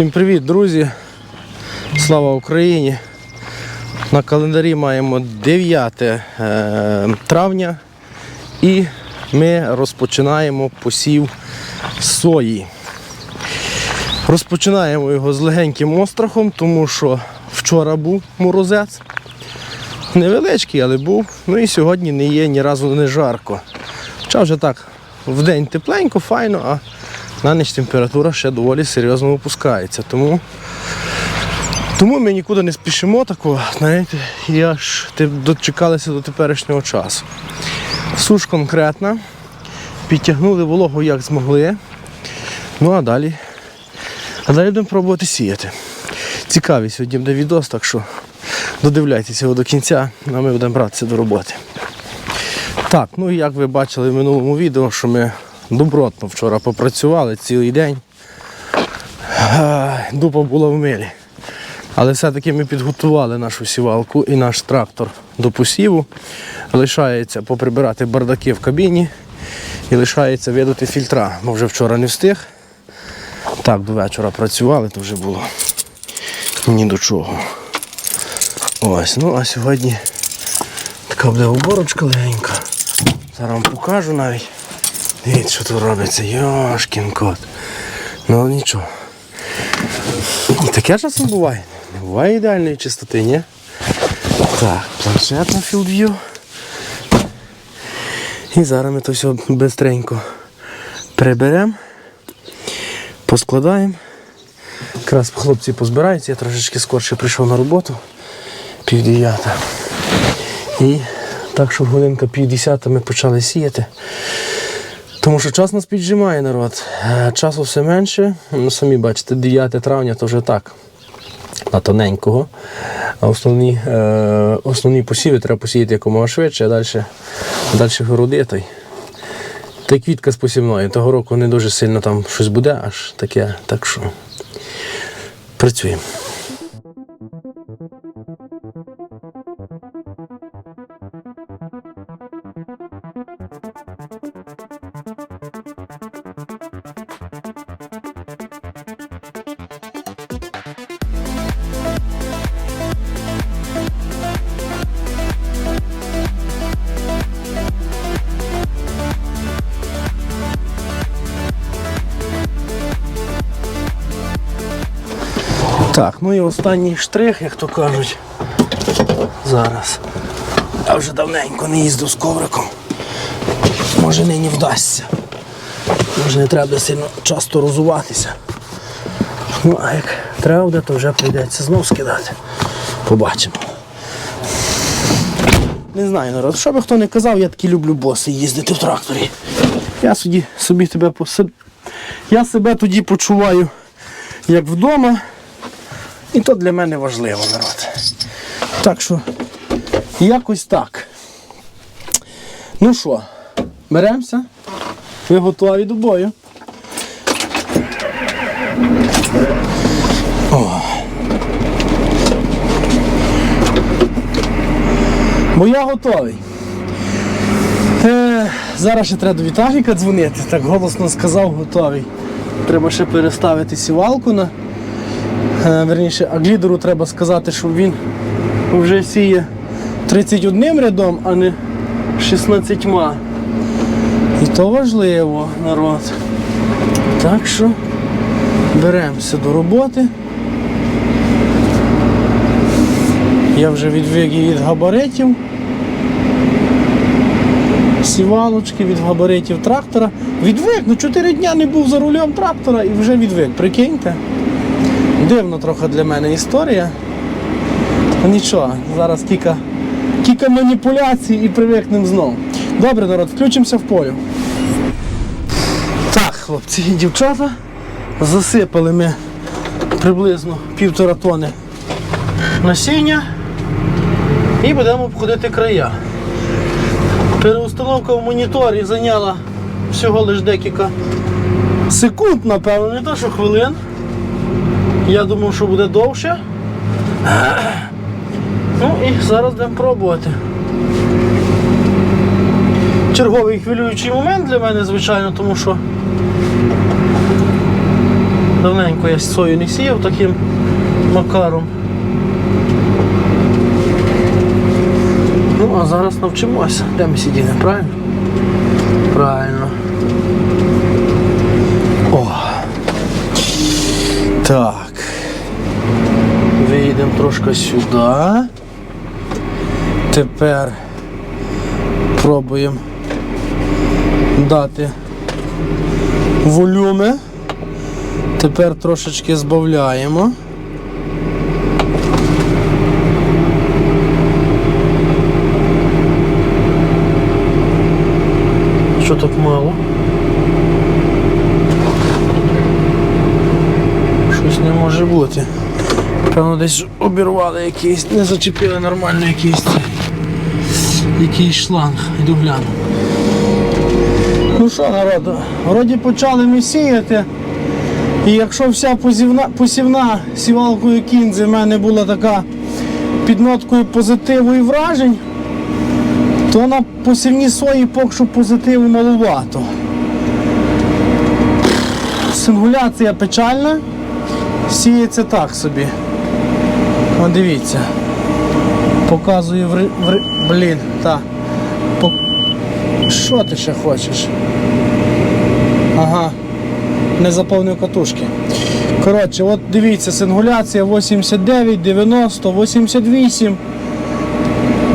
Всім привіт, друзі! Слава Україні! На календарі маємо 9 е, травня і ми розпочинаємо посів сої. Розпочинаємо його з легеньким острахом, тому що вчора був морозець. Невеличкий, але був. Ну і сьогодні не є ні разу не жарко. Хоча вже так, в день тепленько, файно, а на ніч температура ще доволі серйозно опускається. Тому, тому ми нікуди не спішимо такого, знаєте, і аж дочекалися до теперішнього часу. Суш конкретна, підтягнули вологу як змогли. Ну а далі, а далі будемо пробувати сіяти. Цікавий сьогодні буде відос, так що додивляйтеся його до кінця, а ми будемо братися до роботи. Так, ну і як ви бачили в минулому відео, що ми добротно вчора попрацювали цілий день. Ай, Дупа була в милі. Але все-таки ми підготували нашу сівалку і наш трактор до посіву. Лишається поприбирати бардаки в кабіні і лишається видати фільтра, бо вже вчора не встиг. Так, до вечора працювали, то вже було ні до чого. Ось, ну а сьогодні така буде уборочка легенька. Зараз вам покажу навіть. Дивіться, що тут робиться. Йошкін кот. Ну нічого. І таке часом буває. Не буває ідеальної чистоти, ні? Так, планшет на філдв'ю. І зараз ми то все бистренько приберемо, поскладаємо. Якраз хлопці позбираються, я трошечки скорше прийшов на роботу, пів дев'ята. І так, що годинка пів десята ми почали сіяти. Тому що час нас піджимає народ. Е, Часу все менше. Ну, самі бачите, 9 травня то вже так. На тоненького. А основні, е, основні посіви треба посіяти якомога швидше, а далі, далі городи. Та й, квітка з посівної. Того року не дуже сильно там щось буде, аж таке. Так що працюємо. Так, ну і останній штрих, як то кажуть. Зараз. Я вже давненько не їздив з ковриком. Може нині вдасться. Може не треба сильно часто розуватися. Ну, а як треба буде, то вже прийдеться знов скидати. Побачимо. Не знаю, народ, що би хто не казав, я таки люблю боси їздити в тракторі. Я собі, собі тебе посад... Я себе тоді почуваю як вдома. І то для мене важливо, народ. Так що, якось так. Ну що, беремося. Ви готові до бою. О. Бо я готовий. Е, зараз ще треба до Віталіка дзвонити, так голосно сказав, готовий. Треба ще переставити сівалку на. Е, Верніше, аглідеру треба сказати, що він вже сіє 31 рядом, а не 16. І то важливо, народ. Так що беремося до роботи. Я вже відвик і від габаритів. Сівалочки від габаритів трактора. Відвик, ну 4 дня не був за рулем трактора і вже відвик, прикиньте. Дивно трохи для мене історія. Нічого, зараз кілька, кілька маніпуляцій і привикнемо знову. Добре, народ, включимося в полю. Так, хлопці і дівчата, засипали ми приблизно півтора тони насіння і будемо обходити края. Переустановка в моніторі зайняла всього лише декілька секунд, напевно, не то що хвилин. Я думав, що буде довше. Ну і зараз будемо пробувати. Черговий хвилюючий момент для мене, звичайно, тому що Давненько я сою не сіяв таким макаром. Ну, а зараз навчимося. Де ми сиділи, правильно? Правильно. О. Так. Вийдемо трошки сюди. Тепер пробуємо дати волюми. Тепер трошечки збавляємо. Що так мало? Щось не може бути. Певно, десь обірвали якийсь, не зачепили нормально якийсь якийсь шланг. Іду гляну. Ну що, народу, вроді почали ми сіяти. І якщо вся позівна, посівна сівалкою кінзи в мене була така під ноткою позитиву і вражень, то на посівній сої поки що позитиву маловато. Сингуляція печальна, сіється так собі. О, дивіться. Показую в, в блін, так. По... Що ти ще хочеш? Ага. Не заповнив катушки. Коротше, от дивіться, сингуляція 89, 90, 88.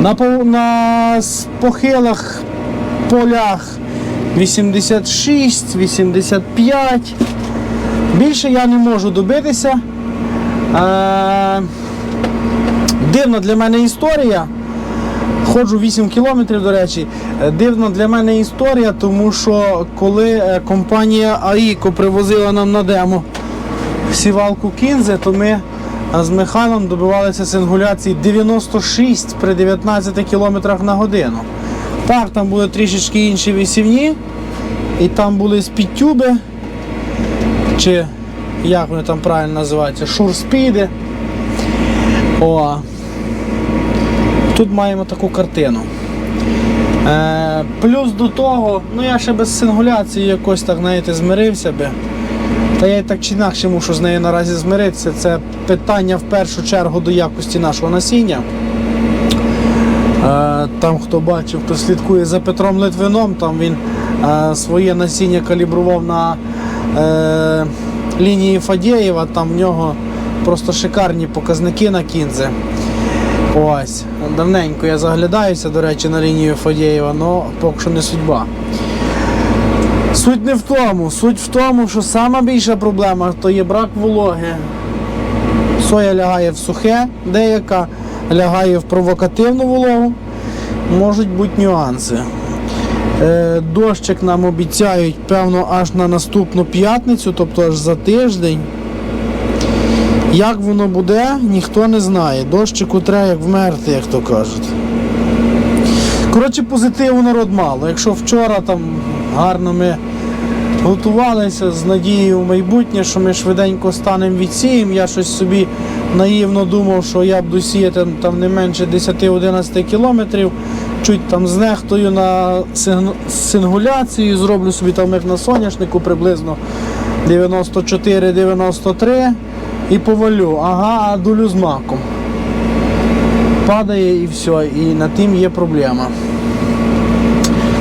На, на похилах полях 86, 85. Більше я не можу добитися. Е, дивна для мене історія. Ходжу 8 кілометрів, до речі. Е, Дивна для мене історія, тому що коли е, компанія АІКО привозила нам на демо сівалку Кінзе, то ми е, з Михайлом добивалися сингуляції 96 при 19 кілометрах на годину. Так, там були трішечки інші висівні, і там були спідтюби, чи як вони там правильно називаються, шурспіди. О, Тут маємо таку картину. Е, плюс до того, ну я ще без сингуляції якось так знаєте, змирився би. Та я і так чи інакше мушу з нею наразі змиритися. Це питання в першу чергу до якості нашого насіння. Е, там, хто бачив, хто слідкує за Петром Литвином, там він е, своє насіння калібрував на е, лінії Фадєєва, там в нього просто шикарні показники на кінзи. Ось, давненько я заглядаюся, до речі, на лінію Фадєєва, але поки що не судьба. Суть не в тому. Суть в тому, що сама більша проблема то є брак вологи. Соя лягає в сухе, деяка лягає в провокативну вологу. Можуть бути нюанси. Е, дощик нам обіцяють, певно, аж на наступну п'ятницю, тобто аж за тиждень. Як воно буде, ніхто не знає. Дощику треба як вмерти, як то кажуть. Коротше, позитиву народ мало. Якщо вчора там гарно ми готувалися з надією в майбутнє, що ми швиденько станемо відсієм, я щось собі наївно думав, що я буду сіяти там не менше 10-11 кілометрів, чуть там знехтою на сингуляцію, зроблю собі там як на соняшнику приблизно 94-93 і повалю. Ага, а дулю з маком. Падає і все, і на тим є проблема.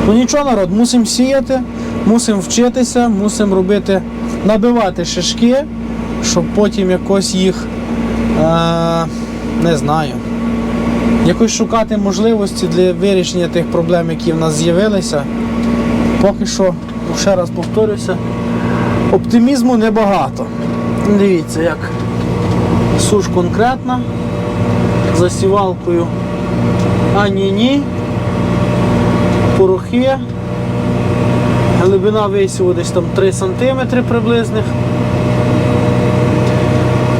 Ну нічого, народ, мусимо сіяти, мусимо вчитися, мусимо робити, набивати шишки, щоб потім якось їх, е, не знаю, якось шукати можливості для вирішення тих проблем, які в нас з'явилися. Поки що, ще раз повторюся, оптимізму небагато. Дивіться, як суш конкретна, за сівалкою ані-ні, порохи, глибина висіву десь там 3 см приблизних.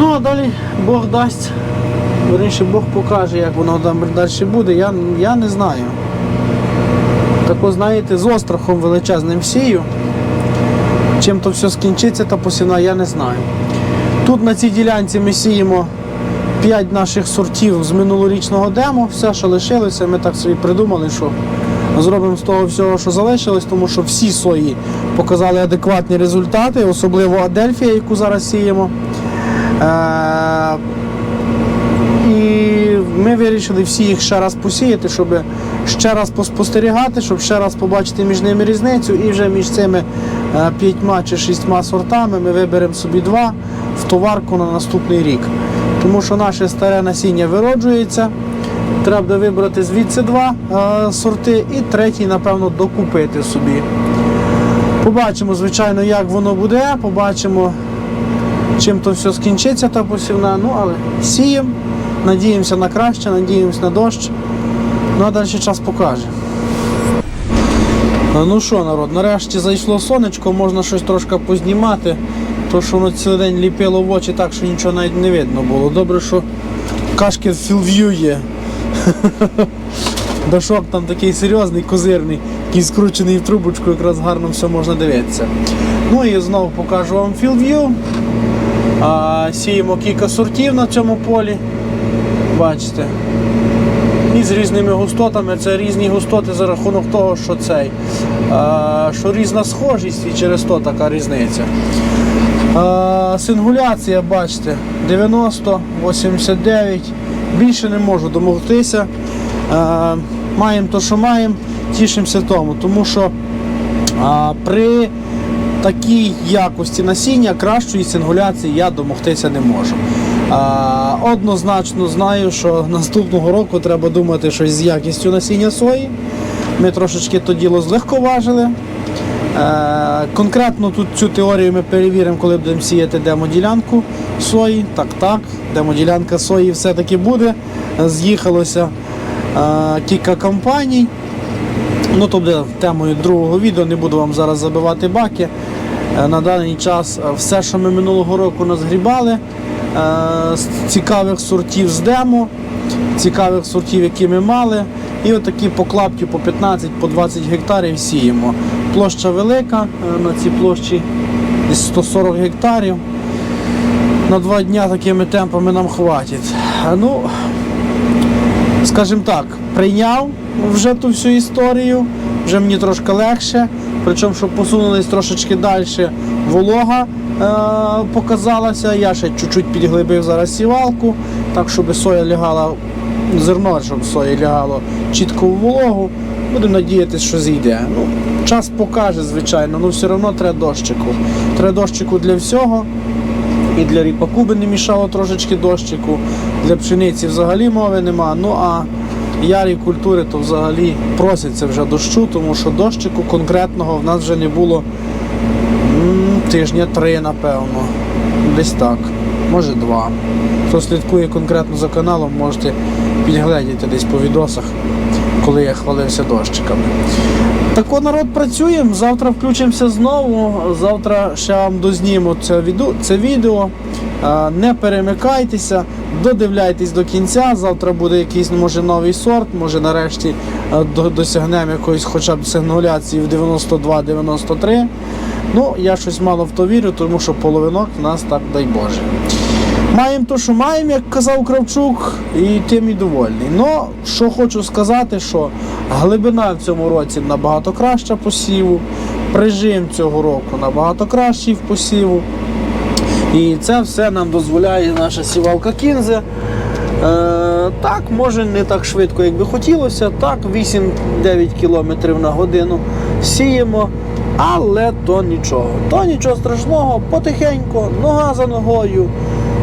Ну а далі Бог дасть, верніше Бог покаже, як воно там далі буде, я, я не знаю. Тако, знаєте, з острахом величезним сію. Чим то все скінчиться, та посіна, я не знаю. Тут на цій ділянці ми сіємо 5 наших сортів з минулорічного демо. Все, що лишилося, ми так собі придумали, що зробимо з того всього, що залишилось, тому що всі сої показали адекватні результати, особливо Адельфія, яку зараз сіємо. Е, і ми вирішили всі їх ще раз посіяти, щоб ще раз поспостерігати, щоб ще раз побачити між ними різницю. І вже між цими е, п'ятьма чи шістьма сортами ми виберемо собі два товарку на наступний рік. Тому що наше старе насіння вироджується. Треба буде вибрати звідси два е, сорти і третій, напевно, докупити собі. Побачимо, звичайно, як воно буде, побачимо, чим то все скінчиться та посівна. Ну, але сіємо, надіємося на краще, надіємося на дощ. Ну а далі час покаже. Ну що, народ, нарешті зайшло сонечко, можна щось трошки познімати, то що воно цілий день ліпило в очі так, що нічого навіть не видно було. Добре, що кашки в філв'ю є. Дашок там такий серйозний, козирний, який скручений в трубочку, якраз гарно все можна дивитися. Ну і знову покажу вам філв'ю. Сіємо кілька сортів на цьому полі. Бачите. І з різними густотами. Це різні густоти за рахунок того, що цей, що різна схожість і через то така різниця. Сингуляція, бачите, 90, 89. Більше не можу домогтися. Маємо то, що маємо, тішимося тому, тому що при такій якості насіння кращої сингуляції я домогтися не можу. Однозначно знаю, що наступного року треба думати щось з якістю насіння сої. Ми трошечки то діло злегковажили. Е, конкретно тут цю теорію ми перевіримо, коли будемо сіяти демоділянку сої. Так, так, демоділянка сої все-таки буде. З'їхалося е, кілька компаній. Ну, то буде темою другого відео, не буду вам зараз забивати баки. Е, На даний час все, що ми минулого року назгрібали, з цікавих сортів з демо, цікавих сортів, які ми мали. І отакі по клапті по 15 по 20 гектарів сіємо. Площа велика, е, на цій площі десь 140 гектарів. На два дня такими темпами нам хватить. Е, Ну, скажімо так, прийняв вже ту всю історію, вже мені трошки легше. Причому, щоб посунулись трошечки далі, волога е- показалася. Я ще чуть-чуть підглибив зараз сівалку, так щоб соя лягала, зерно, щоб соя лягало чітко в вологу. Будемо надіятися, що зійде. Ну, час покаже, звичайно, але все одно треба дощику. Треба дощику для всього. І для ріпаку би не мішало трошечки дощику, для пшениці взагалі мови нема. Ну а ярі культури то взагалі просяться вже дощу, тому що дощику конкретного в нас вже не було тижня три, напевно. Десь так. Може два. Хто слідкує конкретно за каналом, можете підгледіти десь по відосах, коли я хвалився дощиками. Так от народ працюємо. Завтра включимося знову. Завтра ще вам дозніму це відео. Це відео. Не перемикайтеся, додивляйтесь до кінця. Завтра буде якийсь може новий сорт, може нарешті досягнемо якоїсь хоча б сигналяції в 92-93. Ну, я щось мало в то вірю, тому що половинок в нас так дай Боже. Маємо то, що маємо, як казав Кравчук, і тим і довольний. Ну, що хочу сказати, що глибина в цьому році набагато краща посіву, прижим цього року набагато кращий в посіву. І це все нам дозволяє наша сівалка кінзе. Е, так, може не так швидко, як би хотілося. Так, 8-9 км на годину сіємо, але то нічого. То нічого страшного, потихеньку, нога за ногою,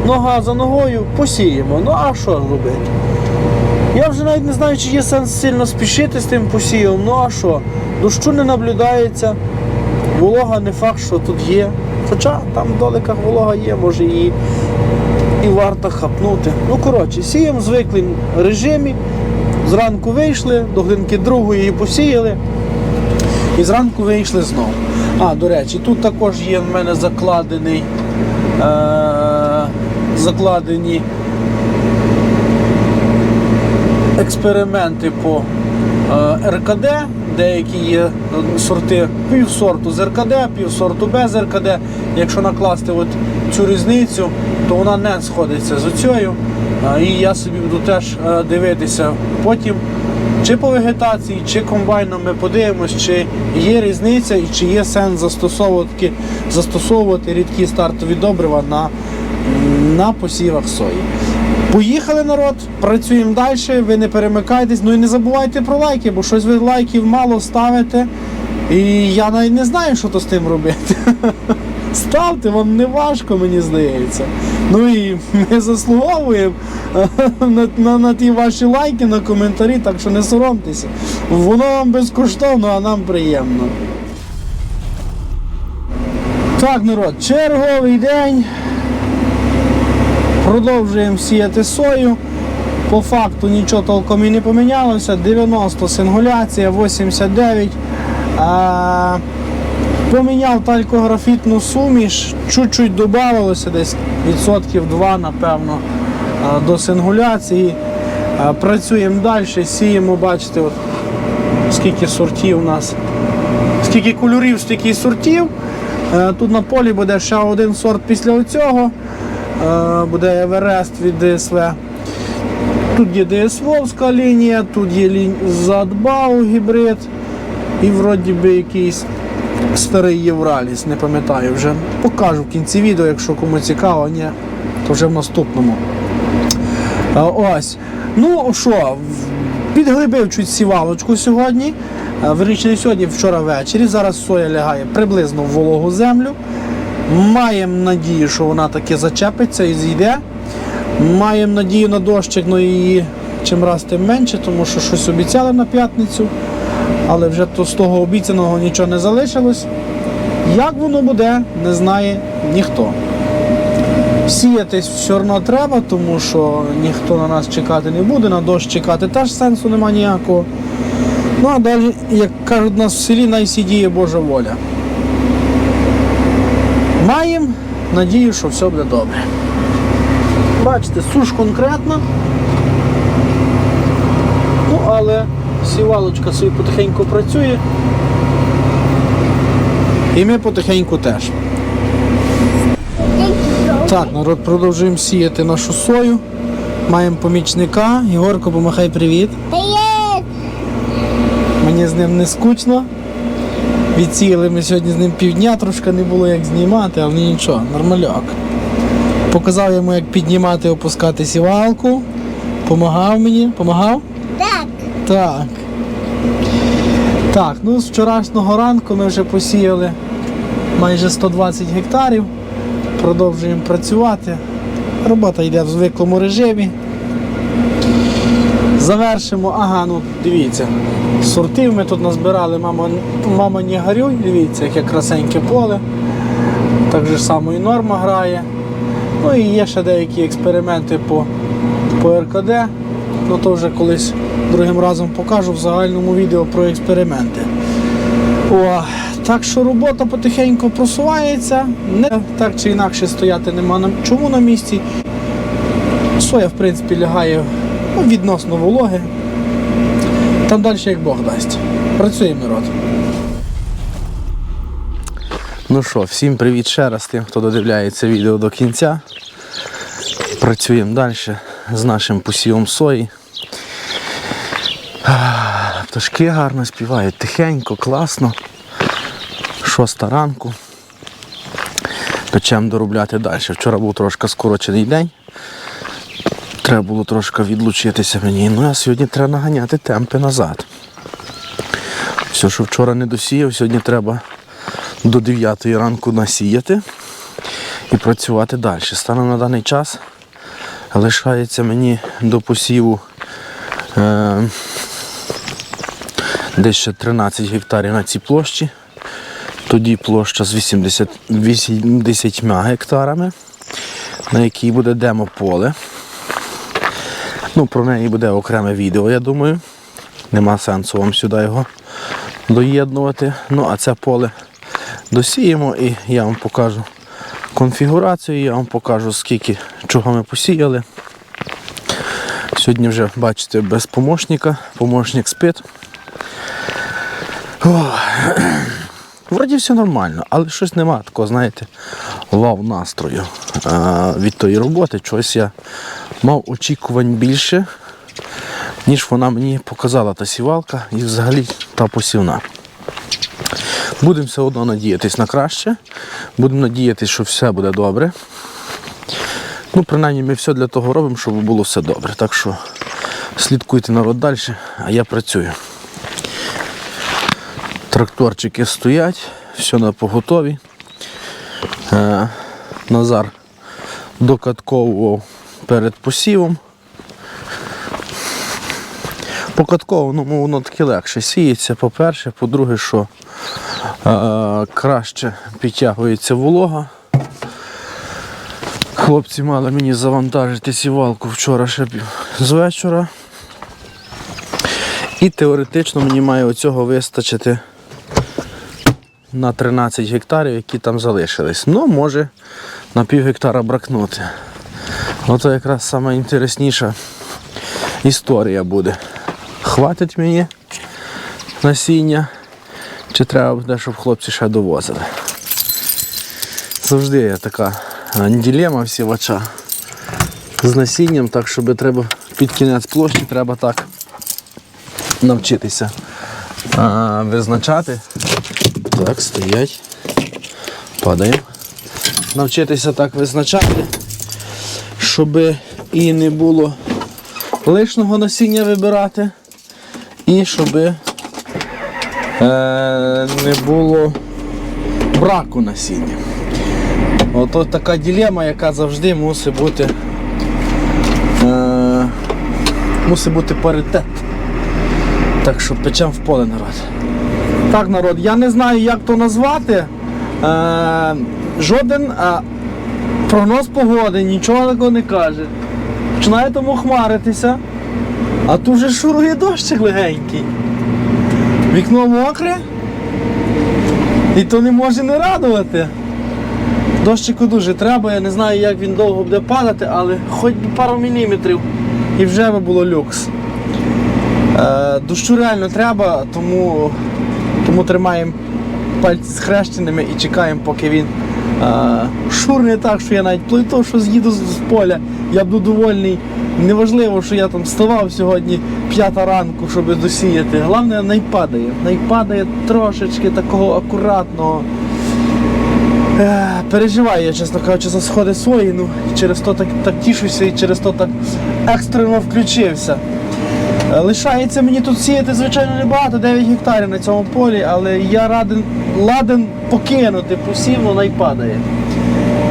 нога за ногою посіємо. Ну а що робити? Я вже навіть не знаю, чи є сенс сильно спішити з тим посівом. Ну а що? Дощу не наблюдається, волога не факт, що тут є. Хоча там в доликах волога є, може її і варто хапнути. Ну, коротше, сіємо в звиклим режимі. Зранку вийшли, до годинки другої її посіяли. І зранку вийшли знову. А, до речі, тут також є в мене закладений, е- закладені експерименти по е, РКД. Деякі є е, сорти півсорту з РКД, півсорту без РКД. Якщо накласти от цю різницю, то вона не сходиться з оцею. Е, І я собі буду теж дивитися потім, чи по вегетації, чи комбайном ми подивимось, чи є різниця і чи є сенс застосовувати, застосовувати рідкі стартові добрива на, на посівах сої. Поїхали народ, працюємо далі, ви не перемикайтесь, ну і не забувайте про лайки, бо щось ви лайків мало ставите. І я навіть не знаю, що то з тим робити. Ставте, вам не важко, мені здається. Ну і ми заслуговуємо на, на, на ті ваші лайки, на коментарі, так що не соромтеся. Воно вам безкоштовно, а нам приємно. Так, народ, черговий день. Продовжуємо сіяти сою. По факту нічого толком і не помінялося. 90 сингуляція, 89. А, поміняв талькографітну суміш, чуть-чуть додавалося десь відсотків 2, напевно, до сингуляції. Працюємо далі, сіємо, бачите, от, скільки сортів у нас. Скільки кольорів, стільки сортів. Е, Тут на полі буде ще один сорт після оцього. Е, Буде Еверест від ДСВ. Тут є ДСВовська лінія, тут є. Задбау гібрид і вроді би якийсь старий Євраліс, не пам'ятаю вже. Покажу в кінці відео, якщо кому цікаво, ні, то вже в наступному. А, Ось. Ну що, підглибив чуть сівалочку сьогодні. А, сьогодні, вчора ввечері. Зараз соя лягає приблизно в вологу землю. Маємо надію, що вона таки зачепиться і зійде. Маємо надію на дощик, але її чим раз тим менше, тому що щось обіцяли на п'ятницю. Але вже то з того обіцяного нічого не залишилось. Як воно буде, не знає ніхто. Сіятись все одно треба, тому що ніхто на нас чекати не буде, на дощ чекати теж сенсу нема ніякого. Ну а далі, як кажуть у нас в селі, найсідіє Божа воля. Маємо надію, що все буде добре. Бачите, суш конкретна. Ну, але сівалочка собі потихеньку працює. І ми потихеньку теж. Так, народ, продовжуємо сіяти нашу сою. Маємо помічника. Ігорко, помахай привіт. Привіт! Мені з ним не скучно. Відсіяли ми сьогодні з ним півдня, трошки не було як знімати, але нічого, нормальок. Показав йому, як піднімати і опускати сівалку. Помагав мені. Помагав? Так, Так. Так, ну з вчорашнього ранку ми вже посіяли майже 120 гектарів. Продовжуємо працювати. Робота йде в звиклому режимі. Завершимо. Ага, ну дивіться. Сортів ми тут назбирали, мама, мама не горюй, дивіться, яке красеньке поле. Так же само і норма грає. Ну і є ще деякі експерименти по, по РКД. Ну то вже колись другим разом покажу в загальному відео про експерименти. О, так що робота потихеньку просувається. Не так чи інакше стояти нема чому на місці. Соя, в принципі, лягає ну, відносно вологи. Там далі як Бог дасть. Працюємо народ. Ну що, всім привіт ще раз тим, хто додивляється відео до кінця. Працюємо далі з нашим посівом сої. Пташки гарно співають, тихенько, класно. Шоста ранку. Печемо доробляти далі. Вчора був трошки скорочений день. Треба було трошки відлучитися мені. Ну а сьогодні треба наганяти темпи назад. Все, що вчора не досіяв, сьогодні треба до 9 ранку насіяти і працювати далі. Станом на даний час лишається мені до посіву е, десь ще 13 гектарів на цій площі. Тоді площа з 80, 80 гектарами, на якій буде демо-поле. Ну, про неї буде окреме відео, я думаю. Нема сенсу вам сюди його доєднувати. Ну, а це поле досіємо і я вам покажу конфігурацію, я вам покажу, скільки чого ми посіяли. Сьогодні вже, бачите, без помощника, помощник спить. О, Вроді все нормально, але щось нема такого, знаєте, вау настрою а, від тої роботи. Чогось я мав очікувань більше. ніж вона мені показала та сівалка і взагалі та посівна. Будемо все одно надіятись на краще. Будемо надіятися, що все буде добре. Ну, принаймні, ми все для того робимо, щоб було все добре. Так що слідкуйте народ далі, а я працюю. Тракторчики стоять, все на поготові. Е, Назар докатковував перед посівом. По катковому воно таки легше сіється, по-перше, по-друге, що е, краще підтягується волога. Хлопці мали мені завантажити сівалку вчора ще з вечора. І теоретично мені має оцього вистачити на 13 гектарів, які там залишились. Ну, може на пів гектара бракнути. Ото якраз сама інтересніша історія буде. Хватить мені насіння, чи треба буде, щоб хлопці ще довозили. Завжди є така а, ділема всівача з насінням, так щоб треба під кінець площі треба так навчитися а, визначати. Так, стоять. Падаємо. Навчитися так визначати, щоб і не було лишнього насіння вибирати, і щоб е, не було браку насіння. Ото така ділема, яка завжди мусить бути е, мусить бути паритет. Так що печем в поле народ. Так, народ, я не знаю, як то назвати. Е, жоден е, прогноз погоди нічого такого не каже. Починає тому хмаритися, а тут вже шурує дощик легенький. Вікно мокре. І то не може не радувати. Дощику дуже треба, я не знаю, як він довго буде падати, але хоч би пару міліметрів і вже би було люкс. Е, дощу реально треба, тому, тому тримаємо пальці схрещеними і чекаємо, поки він е, шурне так, що я навіть плиту, що з'їду з, з поля, я буду довольний. Неважливо, що я там вставав сьогодні п'ята ранку, щоб досіяти. Головне, не падає. Не падає трошечки такого акуратного. Е, Переживаю я, чесно кажучи, за сходи свої, ну через то так, так тішуся і через то так екстрено включився. Е, Лишається мені тут сіяти, звичайно, небагато, 9 гектарів на цьому полі, але я раден, ладен покинути посів, ну най падає.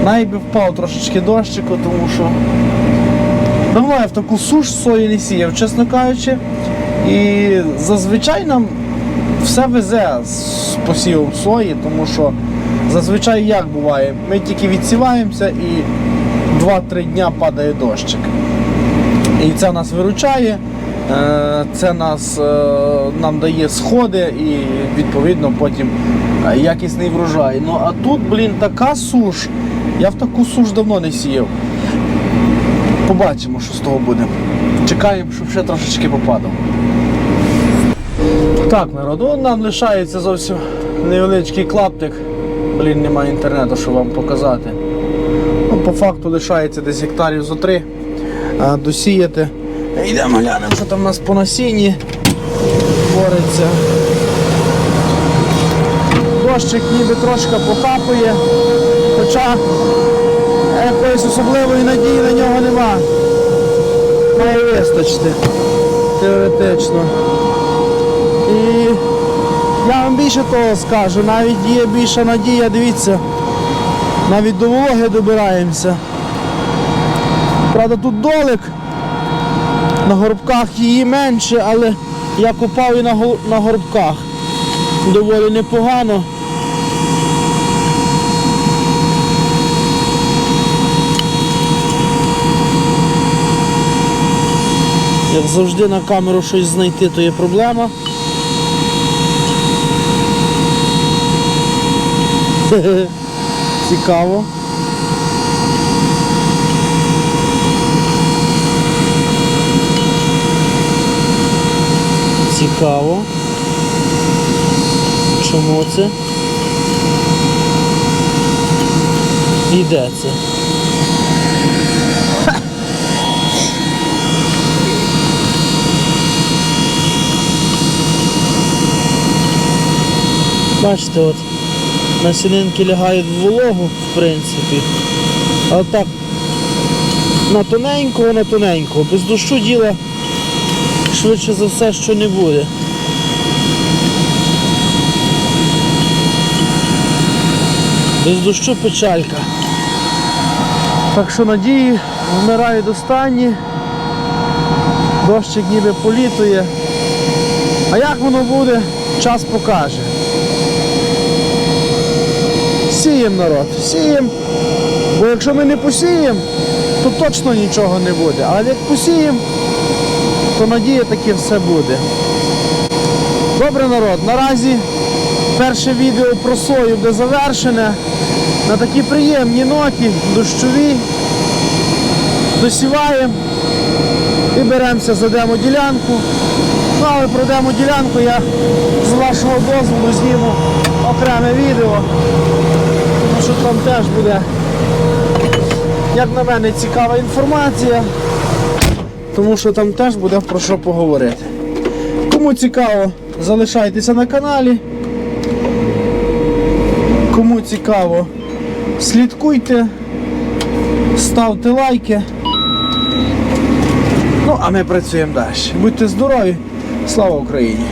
Най би впав трошечки дощику, тому що давно я в таку суш сої не сіяв, чесно кажучи. І зазвичай нам все везе з посівом сої, тому що зазвичай як буває, ми тільки відсіваємося і 2-3 дня падає дощик. І це нас виручає, це нас, е, нам дає сходи і відповідно потім е, якісний врожай. Ну а тут, блін, така суш. Я в таку суш давно не сіяв. Побачимо, що з того буде. Чекаємо, щоб ще трошечки попадав. Так, народу, нам лишається зовсім невеличкий клаптик. Блін, немає інтернету, щоб вам показати. Ну, по факту лишається десь гектарів зо три досіяти. Йдемо глянемо, що там у нас по насінні твориться. Дощик ніби трошки покапує, хоча якоїсь особливої надії на нього нема. Має вистачити теоретично. І я вам більше того скажу, навіть є більша надія, дивіться, навіть до вологи добираємося. Правда, тут долик, на горбках її менше, але я купав і на, горбках. Доволі непогано. Як завжди на камеру щось знайти, то є проблема. Цікаво. Цікаво. Чому це? І де це? Бачите, от насінинки лягають в вологу, в принципі. А так на тоненького, на тоненького, без дощу діла швидше за все, що не буде. Без дощу печалька. Так що надії вмирають останні. Дощик ніби політує. А як воно буде, час покаже. Сієм народ, сієм. Бо якщо ми не посіємо, то точно нічого не буде. Але як посіємо, то надія таки все буде. Добре народ, наразі перше відео про сою буде завершене. На такій приємній ноті, дощовій. Досіваємо і беремося за демо-ділянку. Ну, але про демо-ділянку я з вашого дозволу зніму окреме відео, тому що там теж буде, як на мене, цікава інформація, тому що там теж буде про що поговорити. Кому цікаво, залишайтеся на каналі. Кому цікаво, слідкуйте, ставте лайки. Ну, а ми працюємо далі. Будьте здорові! Слава Україні!